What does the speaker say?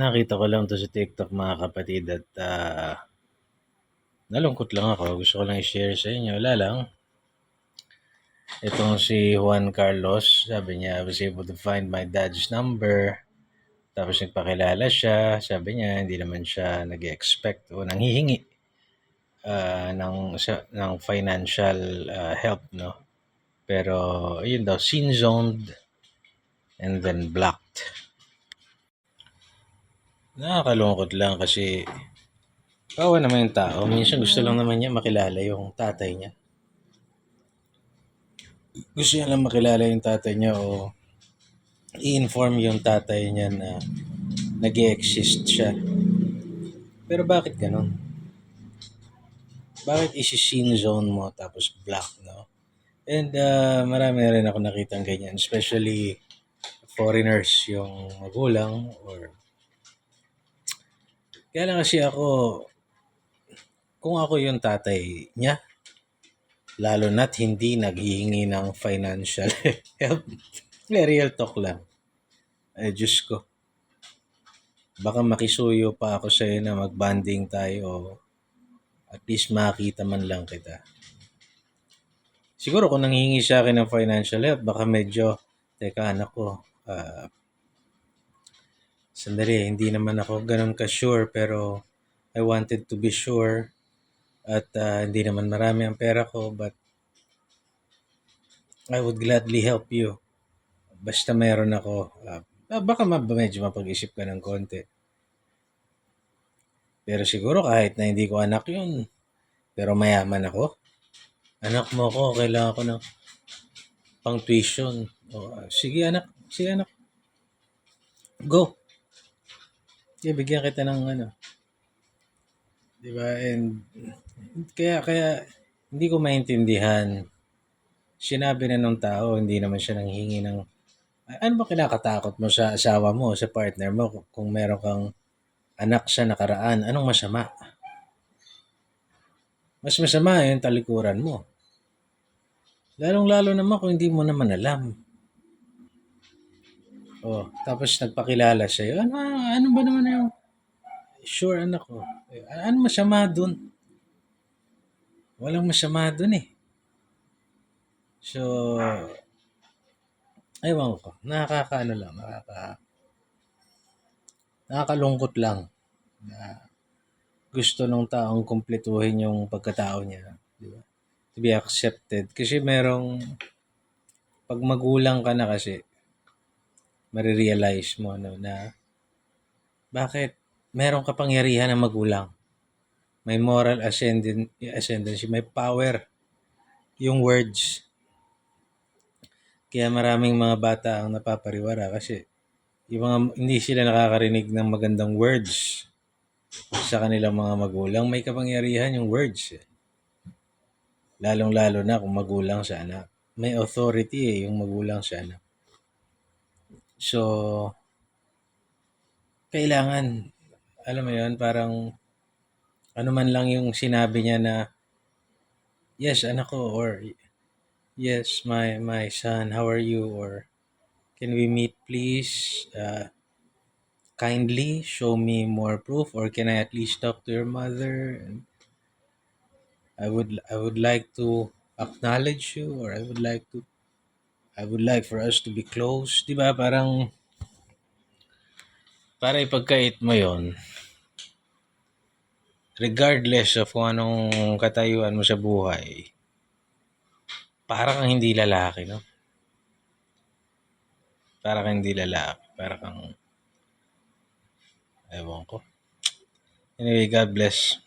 Nakita ko lang 'to sa TikTok mga kapatid at, ah, nalungkot lang ako. Gusto ko lang i-share sa inyo. Wala lang. Itong si Juan Carlos, sabi niya, I was able to find my dad's number. Tapos nagpakilala siya. Sabi niya, hindi naman siya nag-expect o nanghihingi ah, ng, sa- ng financial ah, help, no? Pero, yun daw, sin-zoned and then blocked. Nakakalungkot lang kasi kawa naman yung tao. Minsan gusto lang naman niya makilala yung tatay niya. Gusto niya lang makilala yung tatay niya o i-inform yung tatay niya na nag exist siya. Pero bakit ganun? Bakit isi-scene zone mo tapos block, no? And uh, marami na rin ako nakitang ganyan, especially foreigners, yung magulang or kaya lang kasi ako, kung ako yung tatay niya, lalo na't hindi naghihingi ng financial help. Real talk lang. Ay, Diyos ko. Baka makisuyo pa ako sa'yo na mag-banding tayo at least makita man lang kita. Siguro kung nanghihingi sa akin ng financial help, baka medyo, teka anak ko, ah, sandali, hindi naman ako ganun ka-sure pero I wanted to be sure at ah, hindi naman marami ang pera ko but I would gladly help you. Basta meron ako. ah, baka ma- medyo mapag-isip ka ng konti. Pero siguro kahit na hindi ko anak yun, pero mayaman ako, anak mo ako, kailangan ko ng pang tuition. O, ah, sige anak, sige anak. Go. Sige, bigyan kita ng ano. Di ba? And kaya, kaya hindi ko maintindihan. Sinabi na nung tao, hindi naman siya nanghingi ng ano ba kinakatakot mo sa asawa mo, sa partner mo kung meron kang anak sa nakaraan? Anong masama? Mas masama yung talikuran mo. Lalong-lalo naman kung hindi mo naman alam. Oh, tapos nagpakilala siya. Ano, ano ba naman yung sure anak ko? Eh, Ano masama dun? Walang masama dun eh. So, ewan ko. Nakakaano lang. Nakaka, nakakalungkot lang na gusto nung taong kumpletuhin yung pagkatao niya. Di ba? To be accepted. Kasi merong, pag magulang ka na kasi, marirealize mo no, na bakit meron kapangyarihan ng magulang. May moral ascendant, ascendancy, may power yung words. Kaya maraming mga bata ang napapariwara kasi yung mga, hindi sila nakakarinig ng magandang words sa kanilang mga magulang. May kapangyarihan yung words. eh. Lalong-lalo na kung magulang sa anak. May authority eh, yung magulang sa anak. So, kailangan, alam mo yun, parang ano man lang yung sinabi niya na, yes, anak ko, or yes, my, my son, how are you? Or, can we meet please? Uh, kindly show me more proof or can I at least talk to your mother? I would I would like to acknowledge you or I would like to I would like for us to be close. 'Di ba? Parang para ipagkait mo 'yon regardless of kung anong katayuan mo sa buhay. Para kang hindi lalaki, no? Para kang hindi lalaki. Para kang ewan ko. Anyway, God bless.